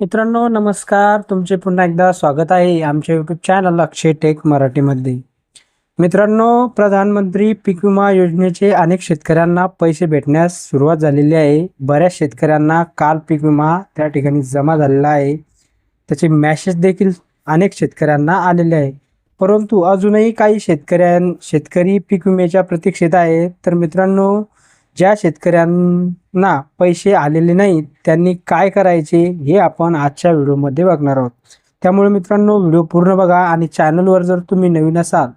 मित्रांनो नमस्कार. तुमचे पुन्हा एकदा स्वागत आहे आमच्या यूट्यूब चॅनल अक्षय टेक मराठीमध्ये. मित्रांनो प्रधानमंत्री पीक विमा योजनेचे अनेक शेतकऱ्यांना पैसे भेटण्यास सुरुवात झालेली आहे. बऱ्याच शेतकऱ्यांना काल पीक विमा त्या ठिकाणी जमा झालेला आहे. त्याचे मॅसेज देखील अनेक शेतकऱ्यांना आलेले आहे. परंतु अजूनही काही शेतकऱ्यां शेतकरी पीक विम्याच्या प्रतीक्षेत आहेत तर मित्रांनो ज्या शेतकऱ्यांना पैसे आलेले नाहीत त्यांनी काय करायचे हे आपण आजच्या व्हिडिओमध्ये बघणार आहोत. त्यामुळे मित्रांनो व्हिडिओ पूर्ण बघा आणि चॅनलवर जर तुम्ही नवीन असाल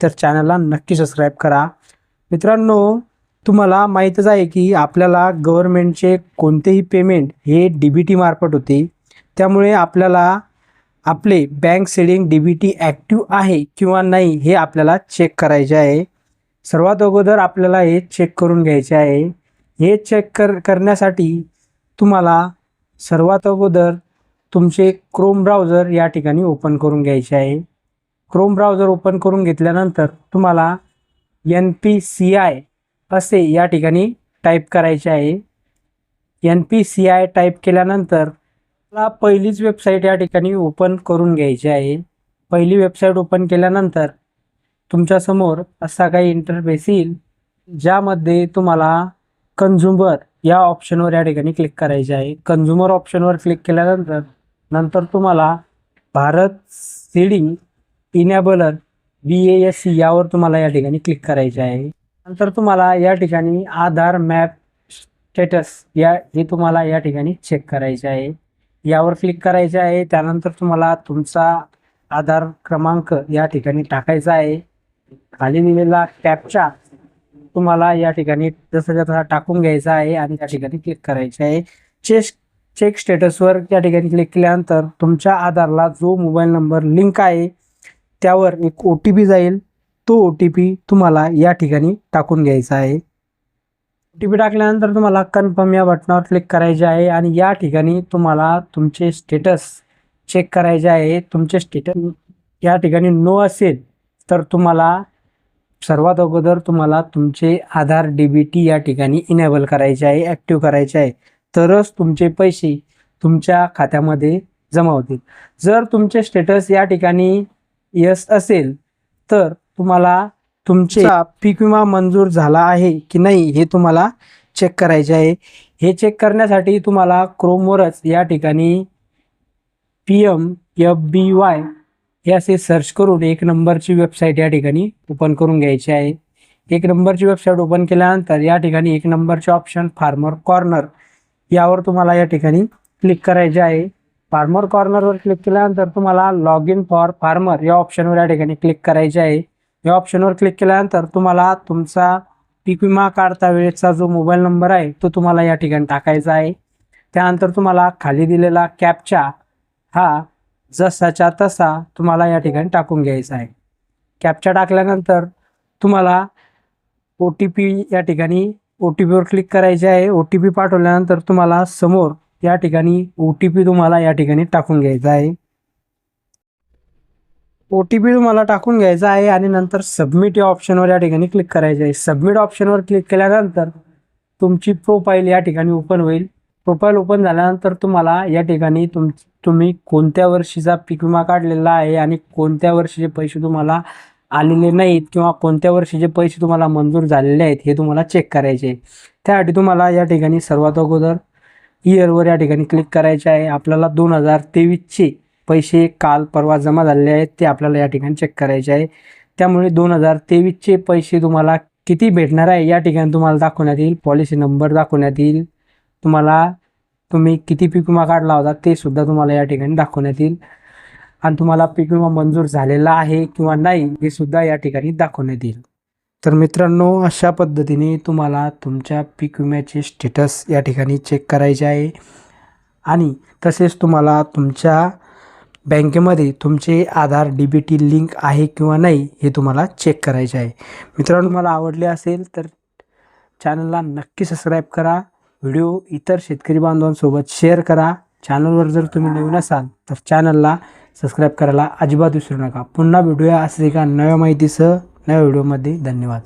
तर चॅनलला नक्की सबस्क्राईब करा. मित्रांनो तुम्हाला माहीतच आहे की आपल्याला गव्हर्नमेंटचे कोणतेही पेमेंट हे डी बी टी मार्फत होते. त्यामुळे आपल्याला आपले bank seeding D B T active आहे किंवा नाही हे आपल्याला चेक करायचे आहे. सर्वात अगोदर आपल्याला हे चेक करून घ्यायचे आहे. हे चेक कर करण्यासाठी तुम्हाला सर्वात अगोदर तुमचे क्रोम ब्राउझर या ठिकाणी ओपन करून घ्यायचे आहे. क्रोम ब्राउझर ओपन करून घेतल्यानंतर तुम्हाला एन पी सी आय असे या ठिकाणी टाईप करायचे आहे. N P C I type केल्यानंतर मला पहिलीच वेबसाईट या ठिकाणी ओपन करून घ्यायची आहे. पहिली वेबसाईट ओपन केल्यानंतर तुमच्यासमोर असा काही इंटरफेस येईल ज्यामध्ये तुम्हाला कन्झ्युमर या ऑप्शनवर या ठिकाणी क्लिक करायचे आहे. कन्झ्युमर ऑप्शनवर क्लिक केल्यानंतर नंतर तुम्हाला Bharat seeding enabler B A S C यावर तुम्हाला या ठिकाणी क्लिक करायचे आहे. नंतर तुम्हाला या ठिकाणी आधार मॅप स्टेटस या हे तुम्हाला या ठिकाणी चेक करायचे आहे. यावर क्लिक करायचे आहे. त्यानंतर तुम्हाला तुमचा आधार क्रमांक या ठिकाणी टाकायचा आहे. खाली दिलेला कॅपचा तुम्हाला या ठिकाणी जसं तसा टाकून घ्यायचा आहे आणि त्या ठिकाणी क्लिक करायचे आहे. चेक चेक स्टेटसवर त्या ठिकाणी क्लिक केल्यानंतर तुमच्या आधारला जो मोबाईल नंबर लिंक आहे त्यावर एक ओ टी पी जाईल. तो ओ टी पी तुम्हाला या ठिकाणी टाकून घ्यायचा आहे. ओ टी पी टाकल्यानंतर तुम्हाला कन्फर्म या बटनावर क्लिक करायचे आहे आणि या ठिकाणी तुम्हाला तुमचे स्टेटस चेक करायचे आहे. तुमचे स्टेटस या ठिकाणी नो असेल तर तुम्हाला सर्वात अगोदर तुम्हाला तुमचे आधार डी बी टी या ठिकाणी इनेबल करायचे आहे ॲक्टिव्ह करायचे आहे. तरच तुमचे पैसे तुमच्या खात्यामध्ये जमा होतील. जर तुमचे स्टेटस या ठिकाणी यस असेल तर तुम्हाला तुमचा पीक विमा मंजूर झाला आहे की नाही हे तुम्हाला चेक करायचे आहे. हे चेक करण्यासाठी तुम्हाला क्रोमवरच या ठिकाणी P M F B Y हे असे सर्च करून एक नंबरची वेबसाईट या ठिकाणी ओपन करून घ्यायची आहे. एक नंबरची वेबसाईट ओपन केल्यानंतर या ठिकाणी एक नंबरचे ऑप्शन फार्मर कॉर्नर यावर तुम्हाला या ठिकाणी क्लिक करायचे आहे. फार्मर कॉर्नरवर क्लिक केल्यानंतर तुम्हाला लॉग इन फॉर फार्मर या ऑप्शनवर या ठिकाणी क्लिक करायचे आहे. या ऑप्शनवर क्लिक केल्यानंतर तुम्हाला तुमचा पीक विमा काढता वेळेचा जो मोबाईल नंबर आहे तो तुम्हाला या ठिकाणी टाकायचा आहे. त्यानंतर तुम्हाला खाली दिलेला कॅपचा हा जसाच्या तसा तुम्हाला या ठिकाणी टाकून घ्यायचा आहे. कॅपचा टाकल्यानंतर तुम्हाला ओ टी पी या ठिकाणी ओ टी पीवर क्लिक करायचे आहे. ओ टी पी पाठवल्यानंतर तुम्हाला समोर या ठिकाणी ओ टी पी तुम्हाला या ठिकाणी टाकून घ्यायचा आहे. ओ टी पी तुम्हाला टाकून घ्यायचा आहे आणि नंतर सबमिट या ऑप्शनवर या ठिकाणी क्लिक करायचे आहे. सबमिट ऑप्शनवर क्लिक केल्यानंतर तुमची प्रोफाईल या ठिकाणी ओपन होईल. प्रोफाईल ओपन झाल्यानंतर तुम्हाला या ठिकाणी तुम तुम्ही कोणत्या वर्षीचा पीक विमा काढलेला आहे आणि कोणत्या वर्षीचे पैसे तुम्हाला आलेले नाहीत किंवा कोणत्या वर्षीचे पैसे तुम्हाला मंजूर झालेले आहेत हे तुम्हाला चेक करायचे. त्यासाठी तुम्हाला या ठिकाणी सर्वात अगोदर इयरवर या ठिकाणी क्लिक करायचे आहे. आपल्याला दोन हजार तेवीसचे पैसे काल परवा जमा झालेले आहेत ते आपल्याला या ठिकाणी चेक करायचे आहे. त्यामुळे दोन हजार तेवीसचे पैसे तुम्हाला किती भेटणार आहे या ठिकाणी तुम्हाला दाखवण्यात येईल. पॉलिसी नंबर दाखवण्यात येईल. तुम्हाला तुम्ही किती पीक विमा काढला होता ते सुद्धा तुम्हाला या ठिकाणी दाखवण्यात येईल. आणि तुम्हाला पीक विमा मंजूर झालेला आहे किंवा नाही हे सुद्धा या ठिकाणी दाखवण्यात येईल. तर मित्रांनो अशा पद्धतीने तुम्हाला तुमच्या पीक विम्याचे स्टेटस या ठिकाणी चेक करायचे आहे. आणि तसेच तुम्हाला तुमच्या बँकेमध्ये तुमचे Aadhaar D B T link आहे किंवा नाही हे तुम्हाला चेक करायचे आहे. मित्रांनो तुम्हाला आवडले असेल तर चॅनलला नक्की सबस्क्राईब करा. व्हिडिओ इतर शेतकरी बांधवांसोबत शेअर करा. चॅनलवर जर तुम्ही नवीन असाल तर चॅनलला सबस्क्राईब करायला अजिबात विसरू नका. पुन्हा भेटूया असे एका नव्या माहितीसह नव्या व्हिडिओमध्ये. धन्यवाद.